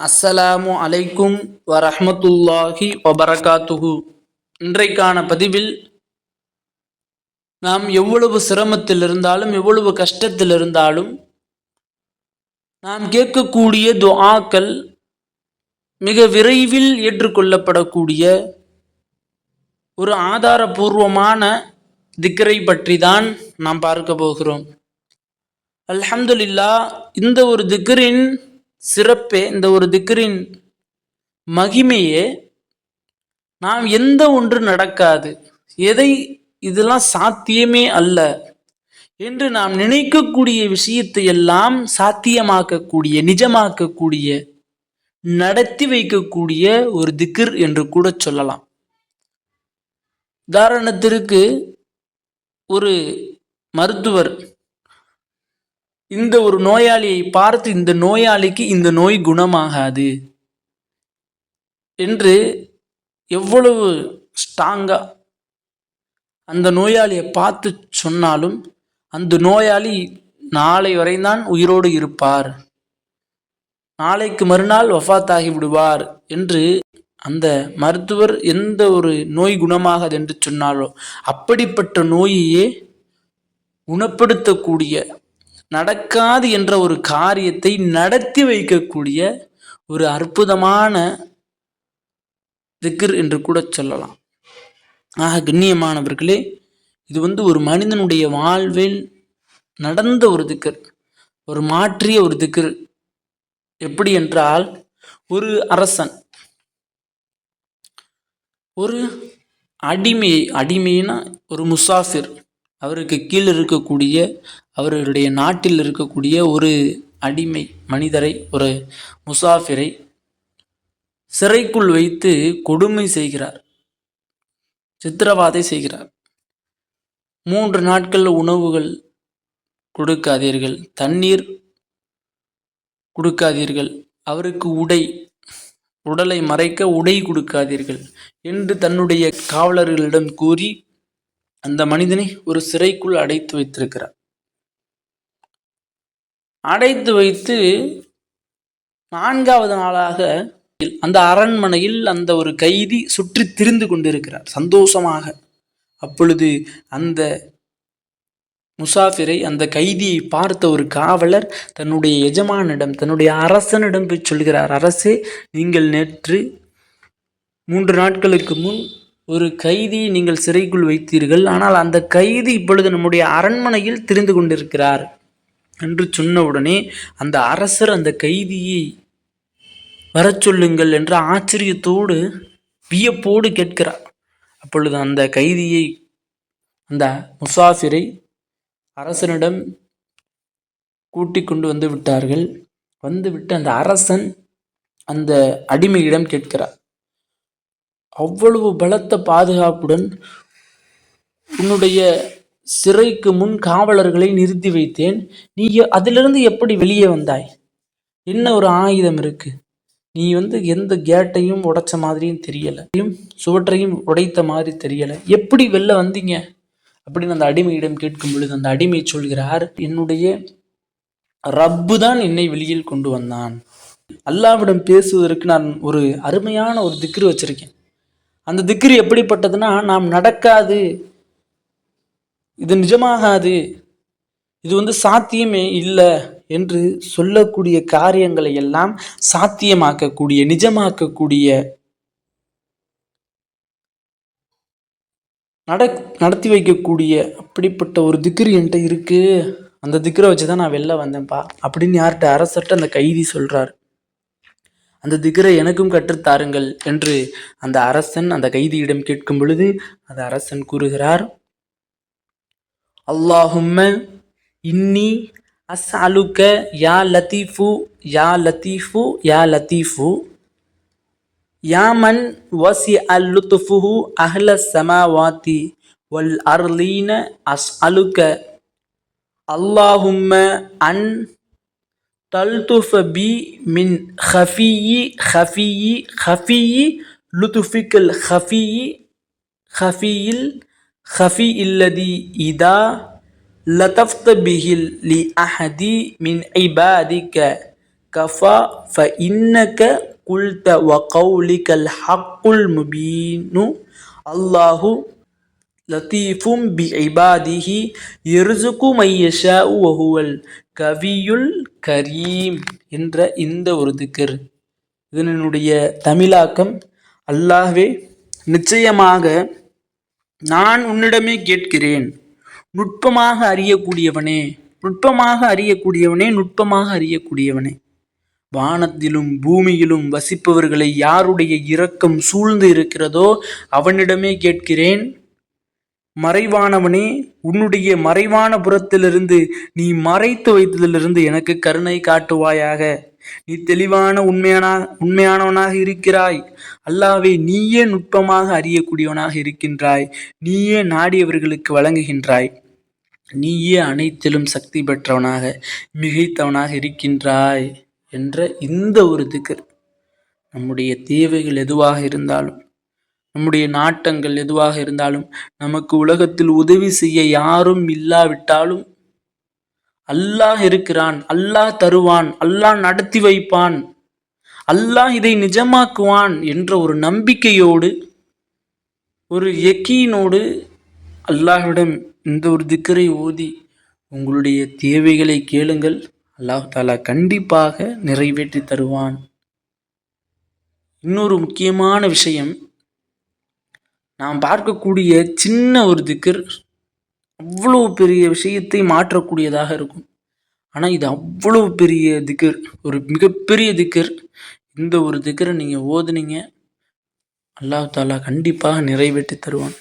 அஸ்ஸலாமு அலைக்கும் வரஹமத்துல்லாஹி வபரகாத்துஹு. இன்றைக்கான பதிவில் நாம் எவ்வளவு சிரமத்தில் இருந்தாலும் எவ்வளவு கஷ்டத்தில் இருந்தாலும் நாம் கேட்கக்கூடிய துஆக்கள் மிக விரைவில் ஏற்றுக்கொள்ளப்படக்கூடிய ஒரு ஆதாரபூர்வமான திக்கரை பற்றி தான் நாம் பார்க்க போகிறோம். அல்ஹம்துலில்லாஹ் இந்த ஒரு திக்கரின் சிறப்பே இந்த ஒரு திக்ரின் மகிமையே. நாம் எந்த ஒன்று நடக்காது. எதை இதெல்லாம் சாத்தியமே அல்ல என்று நாம் நினைக்கக்கூடிய விஷயத்தை எல்லாம் சாத்தியமாக்கக்கூடிய நிஜமாக்கக்கூடிய நடத்தி வைக்கக்கூடிய ஒரு திக்ர் என்று கூட சொல்லலாம். உதாரணத்திற்கு ஒரு மருத்துவர் இந்த ஒரு நோயாளியை பார்த்து இந்த நோயாளிக்கு இந்த நோய் குணமாகாது என்று எவ்வளவு ஸ்ட்ராங்காக அந்த நோயாளியை பார்த்து சொன்னாலும் அந்த நோயாளி நாளை வரைதான் உயிரோடு இருப்பார். நாளைக்கு மறுநாள் வஃபாத்தாகி விடுவார் என்று அந்த மருத்துவர் எந்த ஒரு நோய் குணமாகாது என்று சொன்னாலோ அப்படிப்பட்ட நோயையே குணப்படுத்தக்கூடிய நடக்காது என்ற ஒரு காரியத்தை நடத்தி வைக்கக்கூடிய ஒரு அற்புதமான திக்ர் என்று கூட சொல்லலாம். ஆக கண்ணியமானவர்களே இது வந்து ஒரு மனிதனுடைய வாழ்வில் நடந்த ஒரு திக்கர் ஒரு மாற்றிய ஒரு திக்கர் எப்படி என்றால் ஒரு அரசன் ஒரு அடிமை அடிமைனா ஒரு முசாஃபிர் அவருக்கு கீழே இருக்கக்கூடிய அவர்களுடைய நாட்டில் இருக்கக்கூடிய ஒரு அடிமை மனிதரை ஒரு முசாஃபிரை சிறைக்குள் வைத்து கொடுமை செய்கிறார் சித்திரவாதை செய்கிறார். மூன்று நாட்கள் உணவுகள் கொடுக்காதீர்கள் தண்ணீர் கொடுக்காதீர்கள் அவருக்கு உடை உடலை மறைக்க உடை கொடுக்காதீர்கள் என்று தன்னுடைய காவலர்களிடம் கூறி அந்த மனிதனை ஒரு சிறைக்குள் அடைத்து வைத்திருக்கிறார். அடைத்து வைத்து நான்காவது நாளாக அந்த அரண்மனையில் அந்த ஒரு கைதி சுற்றி திரிந்து கொண்டிருக்கிறார். சந்தோஷமாக. அப்பொழுது அந்த முசாஃபிரை அந்த கைதியை பார்த்த ஒரு காவலர் தன்னுடைய எஜமானிடம் தன்னுடைய அரசனிடம் போய் சொல்கிறார் அரசே நீங்கள் நேற்று மூன்று நாட்களுக்கு முன் ஒரு கைதியை நீங்கள் சிறைக்குள் வைத்தீர்கள். ஆனால் அந்த கைதி இப்பொழுது நம்முடைய அரண்மனையில் திரிந்து கொண்டிருக்கிறார். என்று சொன்னவுடனே அந்த அரசர் அந்த கைதியை வரச் சொல்லுங்கள் என்ற ஆச்சரியத்தோடு வியப்போடு கேட்கிறார். அப்பொழுது அந்த கைதியை அந்த முசாஃபிரை அரசனிடம் கூட்டி கொண்டு வந்து விட்டார்கள். வந்துவிட்டு அந்த அரசன் அந்த அடிமையிடம் கேட்கிறார். அவ்வளவு பலத்த பாதுகாப்புடன் உன்னுடைய சிறைக்கு முன் காவலர்களை நிறுத்தி வைத்தேன். நீ அதிலிருந்து எப்படி வெளியே வந்தாய்? என்ன ஒரு ஆயுதம் இருக்கு? நீ வந்து எந்த கேட்டையும் உடைச்ச மாதிரியும் தெரியலை. சுவற்றையும் உடைத்த மாதிரி தெரியலை. எப்படி வெளில வந்தீங்க? அப்படின்னு அந்த அடிமையிடம் கேட்கும் பொழுது அந்த அடிமை சொல்கிறார் என்னுடைய ரப்பு தான் என்னை வெளியில் கொண்டு வந்தான். அல்லாவிடம் பேசுவதற்கு நான் ஒரு அருமையான ஒரு திக்ரு வச்சிருக்கேன். அந்த திக்ரு எப்படிப்பட்டதுன்னா நாம் நடக்காது இது நிஜமாகாது. இது வந்து சாத்தியமே இல்லை என்று சொல்லக்கூடிய காரியங்களை எல்லாம் சாத்தியமாக்கக்கூடிய நிஜமாக்கக்கூடிய நட நடத்தி வைக்கக்கூடிய அப்படிப்பட்ட ஒரு திக்ரு என்கிட்ட இருக்கு. அந்த திக்ரை வச்சு தான் நான் வெளில வந்தேன்ப்பா அப்படின்னு யார்கிட்ட அரசர்கிட்ட அந்த கைதி சொல்கிறார் அந்த திக்ரை எனக்கும் கற்றுத்தாருங்கள் என்று அந்த அரசன் அந்த கைதியிடம் கேட்கும் பொழுது அந்த அரசன் கூறுகிறார் اللهم إني أسألك يا لطيف يا لطيف يا لطيف. يا من وسع لطفه أهل السماوات والأرضين أسألك. اللهم أن تلطف بي من خفي خفي خفي لطفك الخفي خفي الخفي الذي إذا لطفت به لأحد من عبادك கஃபா ஃப இன்னக குல்த வ கௌலிகல் ஹக்குல் முபீனு அல்லாஹு லத்தீஃபும் பி இபாதிஹி எருசுகு மையஷா வஹுவல் கவியுல் கரீம் என்ற இந்த ஒரு திக்கர் இதனுடைய தமிழாக்கம் அல்லாஹ்வே நிச்சயமாக நான் உன்னிடமே கேட்கிறேன். நுட்பமாக அறியக்கூடியவனே நுட்பமாக அறியக்கூடியவனே நுட்பமாக அறியக்கூடியவனே. வானத்திலும் பூமியிலும் வசிப்பவர்களை யாருடைய இரக்கம் சூழ்ந்து இருக்கிறதோ அவனிடமே கேட்கிறேன். மறைவானவனே உன்னுடைய மறைவான புறத்திலிருந்து நீ மறைத்து வைத்ததிலிருந்து எனக்கு கருணை காட்டுவாயாக. நீ தெளிவான உண்மையான உண்மையானவனாக இருக்கிறாய். அல்லாவே நீயே நுட்பமாக அறியக்கூடியவனாக இருக்கின்றாய். நீயே நாடியவர்களுக்கு வழங்குகின்றாய். நீயே அனைத்திலும் சக்தி பெற்றவனாக மிகைத்தவனாக இருக்கின்றாய் என்ற இந்த ஒரு திக்கர் நம்முடைய தேவைகள் எதுவாக இருந்தாலும் நம்முடைய நாட்டங்கள் எதுவாக இருந்தாலும் நமக்கு உலகத்தில் உதவி செய்ய யாரும் இல்லாவிட்டாலும் அல்லாஹ் இருக்கிறான் அல்லாஹ் தருவான் அல்லாஹ் நடத்தி வைப்பான் அல்லாஹ் இதை நிஜமாக்குவான் என்ற ஒரு நம்பிக்கையோடு ஒரு எக்கீனோடு அல்லாஹ்விடம் இந்த ஒரு திக்கரை ஓதி உங்களுடைய தேவைகளை கேளுங்கள். அல்லாஹ் தாலா கண்டிப்பாக நிறைவேற்றி தருவான். இன்னொரு முக்கியமான விஷயம் நாம் பார்க்கக்கூடிய சின்ன ஒரு திக்கர் அவ்வளோ பெரிய விஷயத்தை மாற்றக்கூடியதாக இருக்கும். ஆனால் இது அவ்வளோ பெரிய திக்கர். ஒரு மிகப்பெரிய திக்கர். இந்த ஒரு திக்கரை நீங்கள் ஓதுனீங்க அல்லாஹ் தாலா கண்டிப்பாக நிறைவேற்றி தருவான்.